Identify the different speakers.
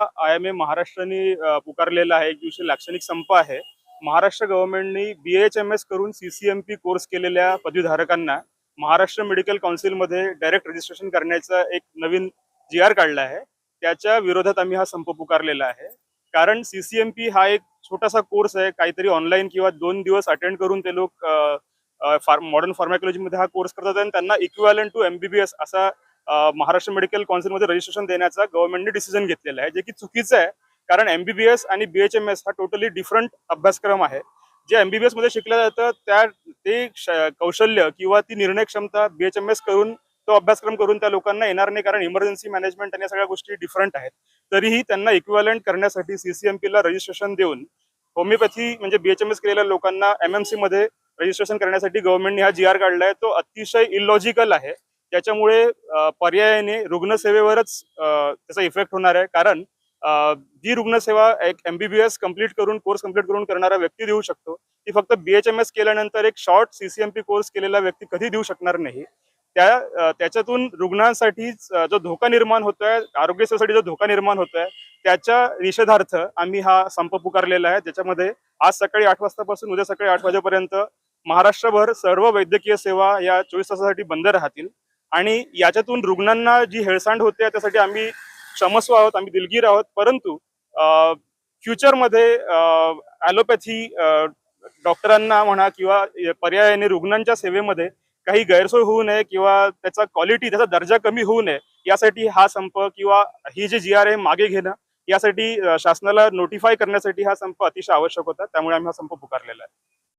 Speaker 1: I M A महाराष्ट्राने पुकारलेला आहे. एक दिवशी लाक्षणिक संप आहे. महाराष्ट्र गव्हर्नमेंटनी बी एच एम एस करून C C M P course केलेल्या पदवीधारकांना महाराष्ट्र मेडिकल काउन्सिलमध्ये डायरेक्ट रजिस्ट्रेशन करण्याचा एक नवीन जी आर काढला आहे. त्याच्या विरोधात आम्ही हा संप पुकारलेला आहे. कारण सी सी एम पी हा एक छोटासा कोर्स आहे. काहीतरी ऑनलाईन किंवा दोन दिवस अटेंड करून ते लोक मॉडर्न फार्मॅकॉलॉजीमध्ये हा कोर्स करतात आणि त्यांना इक्विवॅलंट टू एमबीबीएस असा महाराष्ट्र मेडिकल काउन्सिलमध्ये रजिस्ट्रेशन देण्याचा गव्हर्नमेंटने डिसिजन घेतलेला आहे जे की चुकीचं आहे. कारण एमबीबीएस आणि बीएचएमएस हा टोटली डिफरंट अभ्यासक्रम आहे. जे एमबीबीएसमध्ये शिकलं जातं त्या ते कौशल्य किंवा ती निर्णय क्षमता बीएचएमएस करून तो अभ्यासक्रम करून त्या लोकांना येणार नाही कारण इमर्जन्सी मॅनेजमेंट आणि या सगळ्या गोष्टी डिफरंट आहेत. तरीही त्यांना इक्विवलंट करण्यासाठी सीसीएमपी ला रजिस्ट्रेशन देऊन होमिओपॅथी म्हणजे बीएचएमएस केलेल्या लोकांना एमएमसी मध्ये रजिस्ट्रेशन करण्यासाठी गव्हर्नमेंटने हा जी आर काढलाय. तो अतिशय इलॉजिकल आहे. त्याच्यामुळे पर्यायाने रुग्णसेवेवरच त्याचा इफेक्ट होणार आहे. कारण जी रुग्णसेवा एक एमबीबीएस कंप्लीट करून कोर्स कंप्लीट करून करणारा व्यक्ती देऊ शकतो. ती फक्त बी एचएमएस केल्यानंतर एक शॉर्ट सीसीएमपी कोर्स केलेला व्यक्ती कधी देऊ शकणार नाही. त्या त्याच्यातून रुग्णांसाठी जो धोका निर्माण होतोय आरोग्य जो धोका निर्माण होतोय त्याच्या निषेधार्थ आम्ही हा संप पुकारलेला आहे. ज्याच्यामध्ये आज सकाळी आठ वाजतापासून उद्या सकाळी आठ वाजेपर्यंत महाराष्ट्रभर सर्व वैद्यकीय सेवा या चोवीस तासासाठी बंद राहतील. आणि याच्यातून रुग्णांना जी हेळसांड होते त्यासाठी आम्ही क्षमस्व आहोत आम्ही दिलगीर आहोत. परंतु फ्युचरमध्ये ॲलोपॅथी डॉक्टरांना म्हणा किंवा पर्यायाने रुग्णांच्या सेवेमध्ये काही गैरसोय होऊ नये किंवा त्याचा क्वालिटी त्याचा दर्जा कमी होऊ नये यासाठी हा संप किंवा ही जी जी आर आहे मागे घेणं यासाठी शासनाला नोटिफाय करण्यासाठी हा संप अतिशय आवश्यक होता. त्यामुळे आम्ही हा संप पुकारलेला आहे.